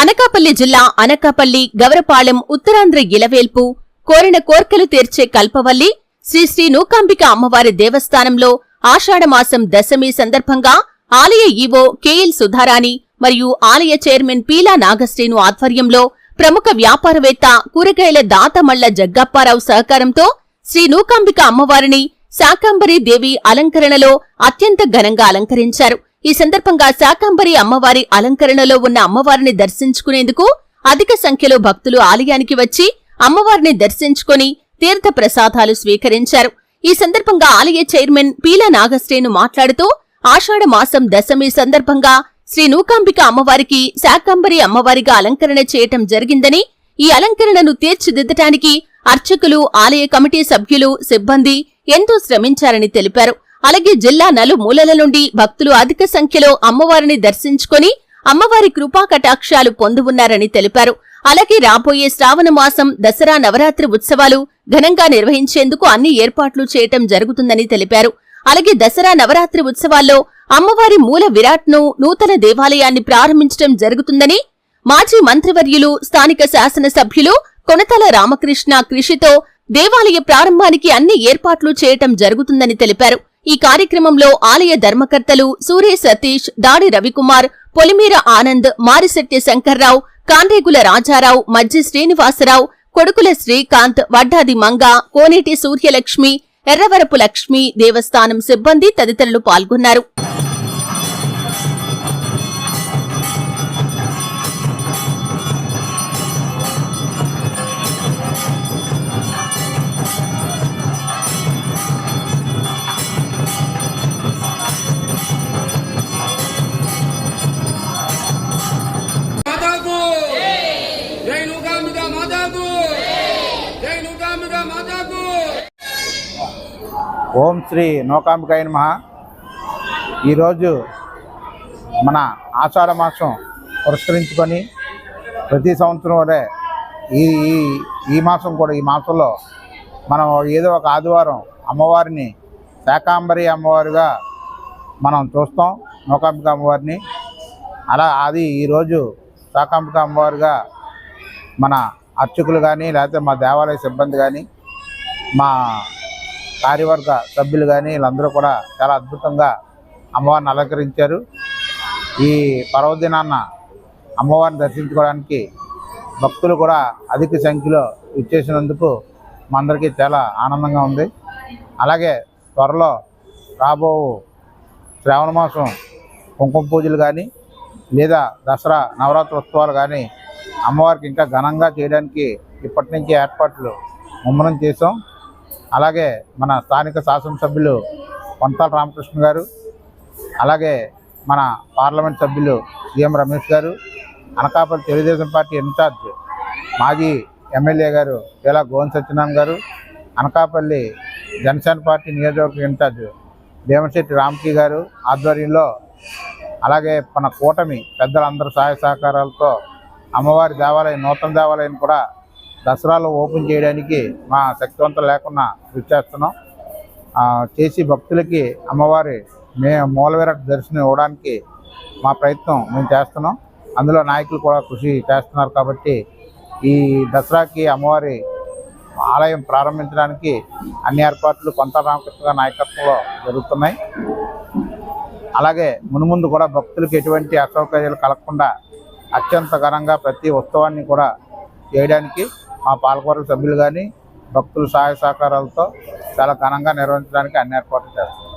అనకాపల్లి జిల్లా అనకాపల్లి గవరపాలెం ఉత్తరాంధ్ర ఇలవేల్పు కోరిన కోర్కెలు తీర్చే కల్పవల్లి శ్రీ శ్రీ నూకాంబిక అమ్మవారి దేవస్థానంలో ఆషాఢమాసం దశమి సందర్భంగా ఆలయ ఈవో కెఎల్ సుధారాణి మరియు ఆలయ చైర్మన్ పీలా నాగశ్రీను ఆధ్వర్యంలో ప్రముఖ వ్యాపారవేత్త కూరగాయల దాతమళ్ళ జగ్గప్పారావు సహకారంతో శ్రీ నూకాంబిక అమ్మవారిని శాకాంబరి దేవి అలంకరణలో అత్యంత ఘనంగా అలంకరించారు. ఈ సందర్భంగా శాకాంబరి అమ్మవారి అలంకరణలో ఉన్న అమ్మవారిని దర్శించుకునేందుకు అధిక సంఖ్యలో భక్తులు ఆలయానికి వచ్చి అమ్మవారిని దర్శించుకుని తీర్థ ప్రసాదాలు స్వీకరించారు. ఈ సందర్భంగా ఆలయ చైర్మన్ పీల నాగశ్రేను మాట్లాడుతూ ఆషాఢ మాసం దశమి సందర్భంగా శ్రీ నూకాంబిక అమ్మవారికి శాకాంబరి అమ్మవారిగా అలంకరణ చేయటం జరిగిందని ఈ అలంకరణను తీర్చిదిద్దటానికి అర్చకులు ఆలయ కమిటీ సభ్యులు సిబ్బంది ఎంతో శ్రమించారని తెలిపారు. అలాగే జిల్లా నలుమూలల నుండి భక్తులు అధిక సంఖ్యలో అమ్మవారిని దర్శించుకొని అమ్మవారి కృపా కటాక్షాలు పొందున్నారని తెలిపారు. అలాగే రాబోయే శ్రావణ మాసం దసరా నవరాత్రి ఉత్సవాలు ఘనంగా నిర్వహించేందుకు అన్ని ఏర్పాట్లు చేయటం జరుగుతుందని తెలిపారు. అలాగే దసరా నవరాత్రి ఉత్సవాల్లో అమ్మవారి మూల విరాట్ను నూతన దేవాలయాన్ని ప్రారంభించడం జరుగుతుందని మాజీ మంత్రివర్యులు స్థానిక శాసనసభ్యులు కొనతల రామకృష్ణ కృషితో దేవాలయ ప్రారంభానికి అన్ని ఏర్పాట్లు చేయటం జరుగుతుందని తెలిపారు. ఈ కార్యక్రమంలో ఆలయ ధర్మకర్తలు సూర్య సతీష్ దాడి రవికుమార్ పొలిమీర ఆనంద్ మారిశెట్టి శంకర్రావు కాండ్రేగుల రాజారావు మజ్జి శ్రీనివాసరావు కొడుకుల శ్రీకాంత్ వడ్డాది మంగ కోనేటి సూర్యలక్ష్మి ఎర్రవరపు లక్ష్మి దేవస్థానం సిబ్బంది తదితరులు పాల్గొన్నారు. ఓం శ్రీ నోకాంబికాయ మహ ఈరోజు మన ఆషాఢ మాసం పురస్కరించుకొని ప్రతి సంవత్సరం వరే ఈ ఈ ఈ మాసం కూడా ఈ మాసంలో మనం ఏదో ఒక ఆదివారం అమ్మవారిని శాకాంబరి అమ్మవారిగా మనం చూస్తాం నోకాంబిక అమ్మవారిని. అలా అది ఈరోజు శాకాంబిక అమ్మవారిగా మన అర్చకులు కానీ లేకపోతే మా దేవాలయ సిబ్బంది కానీ మా కార్యవర్గ సభ్యులు కానీ వీళ్ళందరూ కూడా చాలా అద్భుతంగా అమ్మవారిని అలంకరించారు. ఈ పర్వదినాన్న అమ్మవారిని దర్శించుకోవడానికి భక్తులు కూడా అధిక సంఖ్యలో ఇచ్చేసినందుకు మా అందరికీ చాలా ఆనందంగా ఉంది. అలాగే త్వరలో రాబో శ్రావణ మాసం కుంకుమ పూజలు కానీ లేదా దసరా నవరాత్రి ఉత్సవాలు కానీ అమ్మవారికి ఇంకా ఘనంగా చేయడానికి ఇప్పటి నుంచి ఏర్పాట్లు ముమ్మరం చేసాం అలాగే మన స్థానిక శాసనసభ్యులు కొంతాల రామకృష్ణ గారు అలాగే మన పార్లమెంట్ సభ్యులు CM Ramesh garu Anakapalli Telugu Desam party incharge మాజీ ఎమ్మెల్యే గారు ఇలా గోవన్ సత్యనారాయణ గారు అనకాపల్లి జనసేన పార్టీ నియోజకవర్గ ఇన్ఛార్జ్ భీమశెట్టి రామ్కి గారు ఆధ్వర్యంలో అలాగే మన కూటమి పెద్దలందరూ సహాయ సహకారాలతో అమ్మవారి దేవాలయం నూతన దేవాలయం కూడా దసరాలో ఓపెన్ చేయడానికి మా శక్తివంతం లేకుండా కృషి చేస్తున్నాం. చేసి భక్తులకి అమ్మవారి మే మూలవిరాట్ దర్శనం ఇవ్వడానికి మా ప్రయత్నం మేము చేస్తున్నాం. అందులో నాయకులు కూడా కృషి చేస్తున్నారు కాబట్టి ఈ దసరాకి అమ్మవారి ఆలయం ప్రారంభించడానికి అన్ని ఏర్పాట్లు కొంత రామకృష్ణ నాయకత్వంలో జరుగుతున్నాయి. అలాగే మునుముందు కూడా భక్తులకు ఎటువంటి అసౌకర్యాలు కలగకుండా అత్యంత ఘనంగా ప్రతి ఉత్సవాన్ని కూడా చేయడానికి మా పాలకవర్గ సభ్యులు కానీ భక్తుల సహాయ సహకారాలతో చాలా ఘనంగా నిర్వహించడానికి అన్ని ఏర్పాట్లు చేస్తాం.